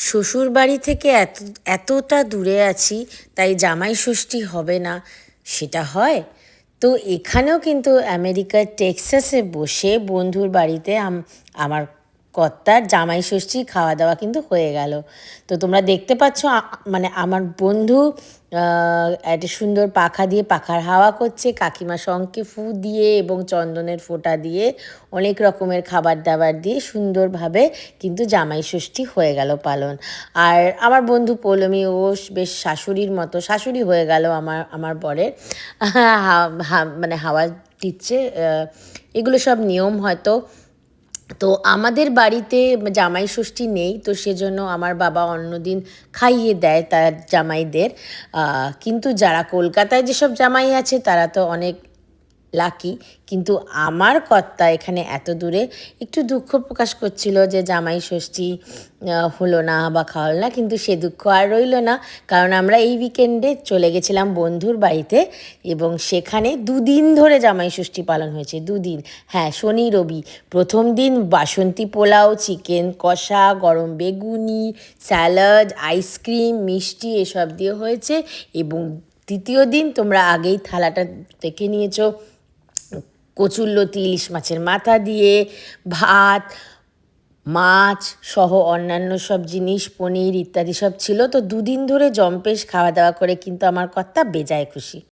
শ্বশুর বাড়ি থেকে এত, এতটা দূরে আছি, তাই জামাই ষষ্ঠী হবে না, সেটা হয়? তো এখানেও কিন্তু আমেরিকার টেক্সাসে বসে বন্ধুর বাড়িতে আমার কর্তার জামাই ষষ্ঠী খাওয়া দাওয়া কিন্তু হয়ে গেল। তো তোমরা দেখতে পাচ্ছ মানে আমার বন্ধু একটা সুন্দর পাখা দিয়ে পাখার হাওয়া করছে, কাকিমা শঙ্কে ফু দিয়ে এবং চন্দনের ফোঁটা দিয়ে অনেক রকমের খাবার দাবার দিয়ে সুন্দরভাবে কিন্তু জামাই ষষ্ঠী হয়ে গেল পালন। আর আমার বন্ধু পৌলমী, ও বেশ শাশুড়ির মতো, শাশুড়ি হয়ে গেল আমার আমার বরের। মানে হাওয়া দিচ্ছে এগুলো সব নিয়ম হয়তো তো আমাদের বাড়িতে জামাই ষষ্ঠী নেই, তো সেজন্য আমার বাবা অন্যদিন খাইয়ে দেয় তার জামাইদের। কিন্তু যারা কলকাতায় যেসব জামাই আছে তারা তো অনেক লাকি কিন্তু আমার কর্তা এখানে এত দূরে একটু দুঃখ প্রকাশ করছিল যে জামাই ষষ্ঠী হলো না বা খাওয়াল না, কিন্তু সে দুঃখ আর রইল না, কারণ আমরা এই উইকেন্ডে চলে গেছিলাম বন্ধুর বাড়িতে এবং সেখানে দুদিন ধরে জামাই ষষ্ঠী পালন হয়েছে, দুদিন। হ্যাঁ শনি, রবি। প্রথম দিন বাসন্তী পোলাও চিকেন কষা, গরম বেগুনি স্যালাড আইসক্রিম মিষ্টি এসব দিয়ে হয়েছে এবং দ্বিতীয় দিন তোমরা আগেই থালাটা দেখে নিয়েছো। কচুল্লতি ইলিশ মাছের মাথা দিয়ে ভাত, মাছ সহ অন্যান্য সব জিনিস, পনির ইত্যাদি সব ছিল। তো দুদিন ধরে জম্পেশ খাওয়া দাওয়া করে কিন্তু আমার কর্তা বেজায় খুশি।